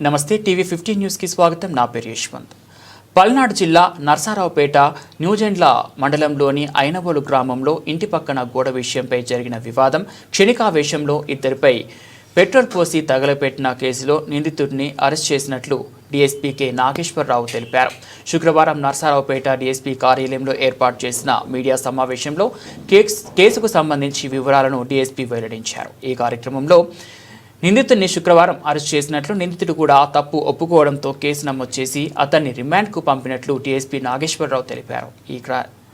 నమస్తే TV fifteen న్యూస్కి స్వాగతం. నా పేరు యశ్వంత్. పల్నాడు జిల్లా నర్సారావుపేట న్యూజెండ్ల మండలంలోని అయినబోలు గ్రామంలో ఇంటి పక్కన గోడ విషయంపై జరిగిన వివాదం క్షణికావేశంలో ఇద్దరిపై పెట్రోల్ పోసి తగలపెట్టిన కేసులో నిందితుడిని అరెస్ట్ చేసినట్లు డీఎస్పీ కె. నాగేశ్వరరావు తెలిపారు. శుక్రవారం నర్సారావుపేట డీఎస్పీ కార్యాలయంలో ఏర్పాటు చేసిన మీడియా సమావేశంలో కేస్ కేసుకు సంబంధించి వివరాలను డీఎస్పీ వెల్లడించారు. ఈ కార్యక్రమంలో నిందితుడిని శుక్రవారం అరెస్ట్ చేసినట్లు నిందితుడు కూడా తప్పు ఒప్పుకోవడంతో కేసు నమోదు చేసి అతన్ని రిమాండ్కు పంపినట్లు డీఎస్పీ నాగేశ్వరరావు తెలిపారు. ఈ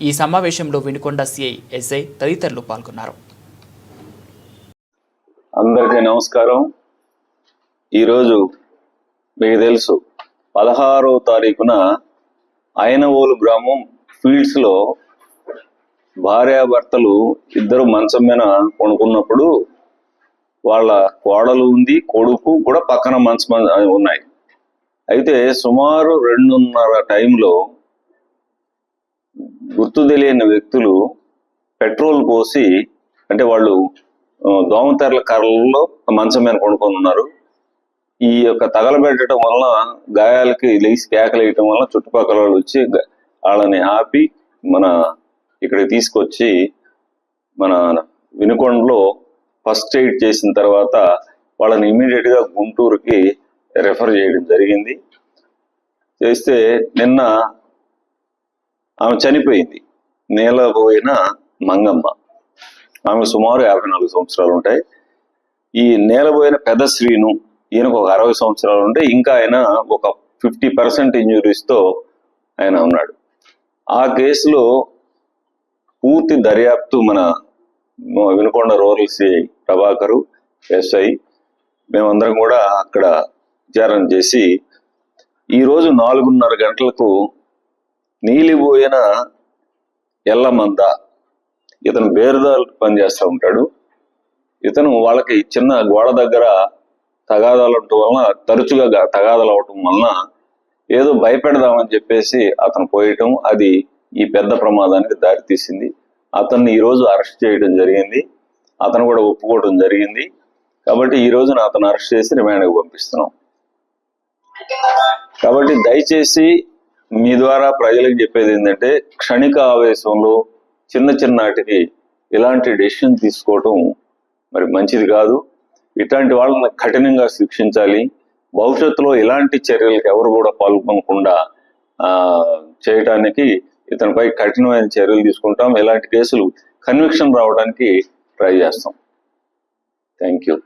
ఈ సమావేశంలో వినుకొండ సిఐ ఎస్ఐ తదితరులు పాల్గొన్నారు. అందరికీ నమస్కారం. ఈరోజు మీకు తెలుసు పదహారవ తారీఖున ఆయనవోలు గ్రామం ఫీల్డ్స్లో భార్యాభర్తలు ఇద్దరు మంచం మీద కొనుక్కున్నప్పుడు వాళ్ళ కోడలు ఉంది కొడుకు కూడా పక్కన మంచం ఉన్నాయి. అయితే సుమారు రెండున్నర టైంలో గుర్తు తెలియని వ్యక్తులు పెట్రోల్ పోసి అంటే వాళ్ళు దోమతెరల కర్రల్లో మంచం మీద కొనుక్కొని ఉన్నారు. ఈ యొక్క తగలబెట్టడం వలన గాయాలకి లేచి కేకలు వేయటం వలన చుట్టుపక్కల వాళ్ళు వచ్చి వాళ్ళని ఆపి మన ఇక్కడ తీసుకొచ్చి మన వినుకొండలో ఫస్ట్ ఎయిడ్ చేసిన తర్వాత వాళ్ళని ఇమీడియట్గా గుంటూరుకి రెఫర్ చేయడం జరిగింది. చేస్తే నిన్న ఆమె చనిపోయింది. నేలబోయిన మంగమ్మ. ఆమె సుమారు యాభై నాలుగు సంవత్సరాలు ఉంటాయి. ఈ నేలబోయిన పెద్ద శ్రీను ఈయనకు ఒక అరవై సంవత్సరాలు ఉంటాయి ఇంకా ఆయన ఒక ఫిఫ్టీ పర్సెంట్ ఇంజురీస్తో ఆయన ఉన్నాడు. ఆ కేసులో పూర్తి దర్యాప్తు మన Vinukonda rural CI Prabhakar SI మేమందరం కూడా అక్కడ విచారణ చేసి ఈ రోజు నాలుగున్నర గంటలకు నీలిపోయిన ఎల్లమంద ఇతను బేరుదారు పనిచేస్తూ ఉంటాడు. ఇతను వాళ్ళకి చిన్న గోడ దగ్గర తగాదాలు అవటం వలన తరచుగా తగాదాలు అవటం వలన ఏదో భయపెడదామని చెప్పేసి అతను పోయటం అది ఈ పెద్ద ప్రమాదానికి దారితీసింది. అతన్ని ఈరోజు అరెస్ట్ చేయడం జరిగింది. అతను కూడా ఒప్పుకోవడం జరిగింది. కాబట్టి ఈ రోజున అతను అరెస్ట్ చేసి రిమాండ్కి పంపిస్తున్నాం. కాబట్టి దయచేసి మీ ద్వారా ప్రజలకు చెప్పేది ఏంటంటే క్షణిక ఆవేశంలో చిన్న చిన్నాటికి ఇలాంటి డెసిషన్ తీసుకోవటం మరి మంచిది కాదు. ఇట్లాంటి వాళ్ళని కఠినంగా శిక్షించాలి. భవిష్యత్తులో ఇలాంటి చర్యలకు ఎవరు కూడా పాల్గొనకుండా చేయటానికి ఇతనిపై కఠినమైన చర్యలు తీసుకుంటాం. ఇలాంటి కేసులు కన్విక్షన్ రావడానికి ట్రై చేస్తాం. Thank you